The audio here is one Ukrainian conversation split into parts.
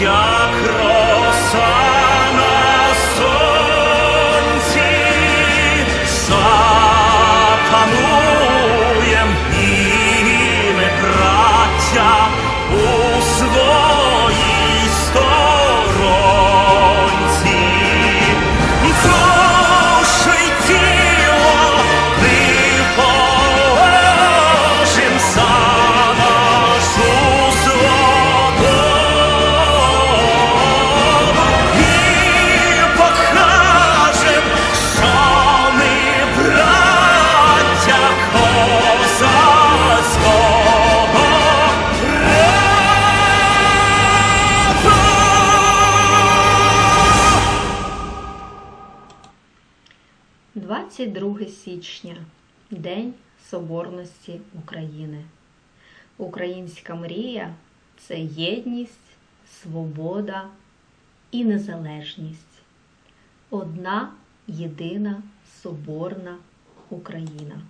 Yeah. 22 січня День Соборності України. Українська мрія це єдність, свобода і незалежність. Одна єдина соборна Україна.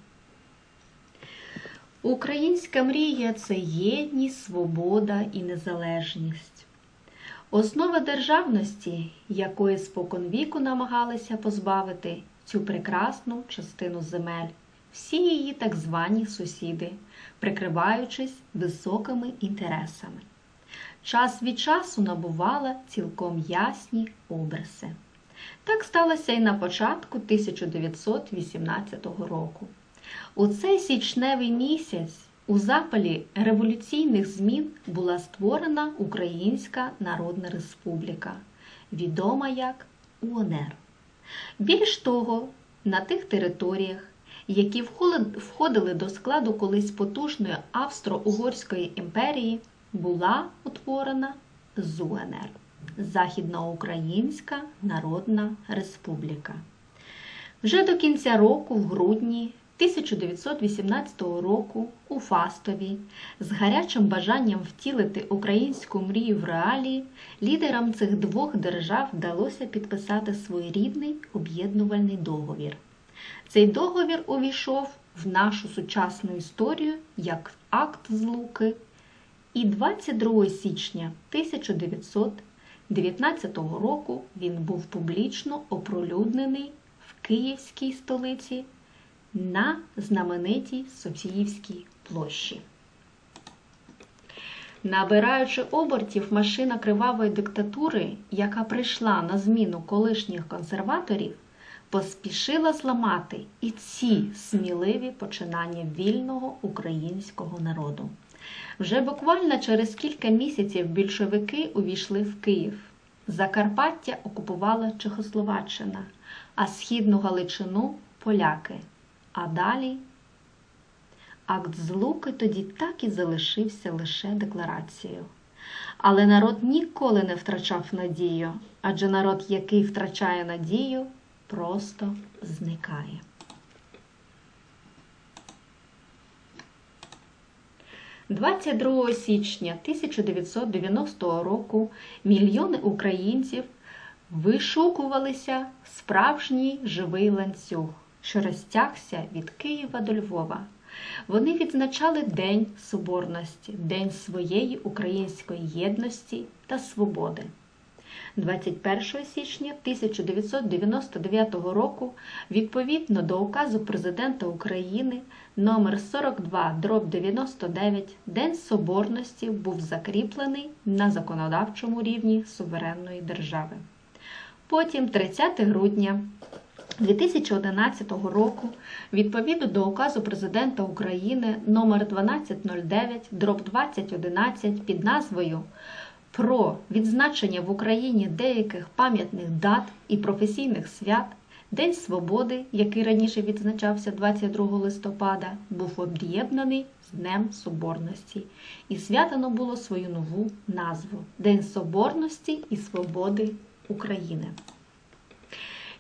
Українська мрія це єдність, свобода і незалежність. Основа державності, якої споконвіку намагалися позбавити цю прекрасну частину земель, всі її так звані сусіди, прикриваючись високими інтересами. Час від часу набувала цілком ясні обриси. Так сталося і на початку 1918 року. У цей січневий місяць у запалі революційних змін була створена Українська Народна Республіка, відома як УНР. Більш того, на тих територіях, які входили до складу колись потужної Австро-Угорської імперії, була утворена ЗУНР Західноукраїнська Народна Республіка. Вже до кінця року, в грудні 1918 року у Фастові з гарячим бажанням втілити українську мрію в реалії лідерам цих двох держав вдалося підписати своєрідний об'єднувальний договір. Цей договір увійшов в нашу сучасну історію як акт злуки, і 22 січня 1919 року він був публічно оприлюднений в Київській столиці на знаменитій Софіївській площі. Набираючи обертів машина кривавої диктатури, яка прийшла на зміну колишніх консерваторів, поспішила зламати і ці сміливі починання вільного українського народу. Вже буквально через кілька місяців більшовики увійшли в Київ. Закарпаття окупувала Чехословаччина, а східну Галичину поляки. А далі акт злуки тоді так і залишився лише декларацією. Але народ ніколи не втрачав надію, адже народ, який втрачає надію, просто зникає. «22 січня 1990 року мільйони українців вишукувалися справжній живий ланцюг що розтягся від Києва до Львова. Вони відзначали День Соборності, День своєї української єдності та свободи. 21 січня 1999 року, відповідно до указу Президента України номер 42 99 День Соборності був закріплений на законодавчому рівні суверенної держави. Потім, 30 грудня 2011 року, відповідно до указу Президента України номер 1209 дроб 2011 під назвою Про відзначення в Україні деяких пам'ятних дат і професійних свят. День Свободи, який раніше відзначався 22 листопада, був об'єднаний з Днем Соборності, і святано було свою нову назву День Соборності і Свободи України.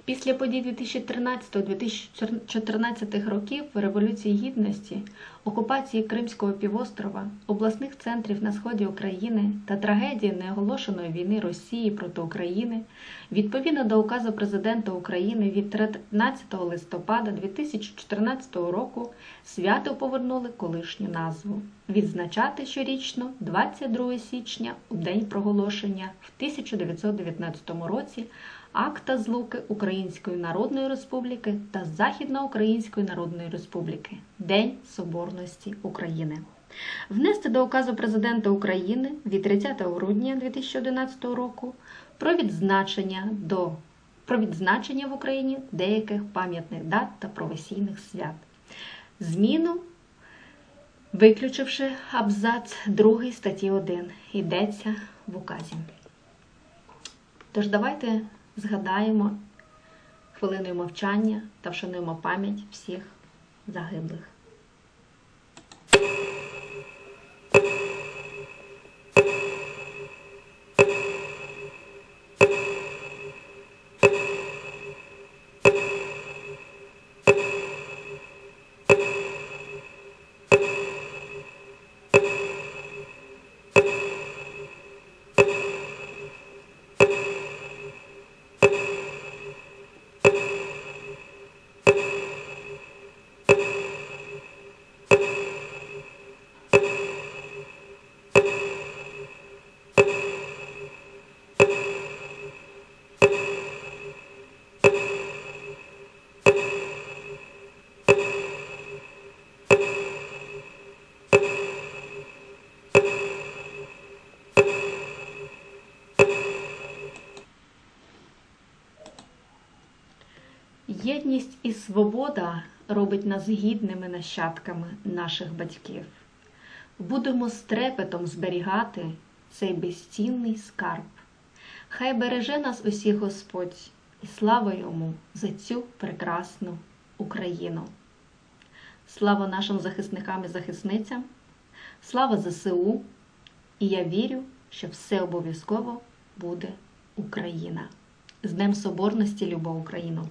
Після подій 2013-2014 років Революції Гідності, окупації Кримського півострова, обласних центрів на сході України та трагедії неоголошеної війни Росії проти України, відповідно до указу Президента України від 13 листопада 2014 року свято повернули колишню назву відзначати щорічно 22 січня у день проголошення в 1919 році акта злуки Української Народної Республіки та Західноукраїнської Народної Республіки День Соборності України. Внести до указу Президента України від 30 грудня 2011 року про відзначення до про відзначення в Україні деяких пам'ятних дат та професійних свят. Зміну, виключивши абзац 2 статті 1, йдеться в указі. Тож давайте згадаємо хвилиною мовчання та вшануємо пам'ять всіх загиблих. Єдність і свобода робить нас гідними нащадками наших батьків. Будемо з трепетом зберігати цей безцінний скарб. Хай береже нас усіх Господь і слава йому за цю прекрасну Україну. Слава нашим захисникам і захисницям, слава ЗСУ, і я вірю, що все обов'язково буде Україна. З Днем Соборності, Люба Україну!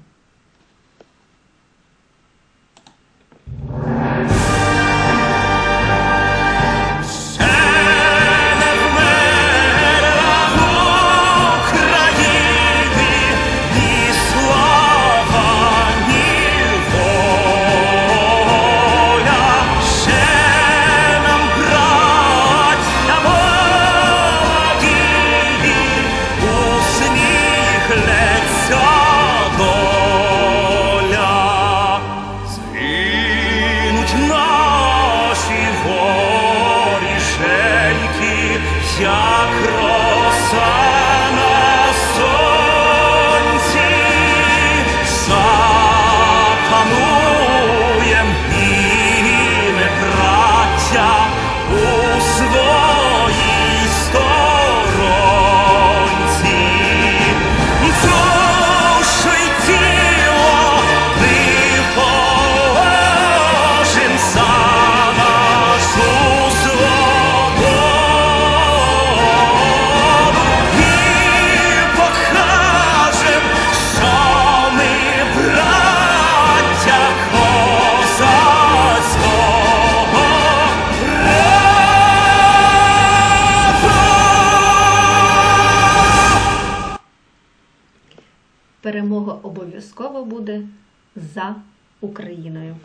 Обов'язково буде за Україною.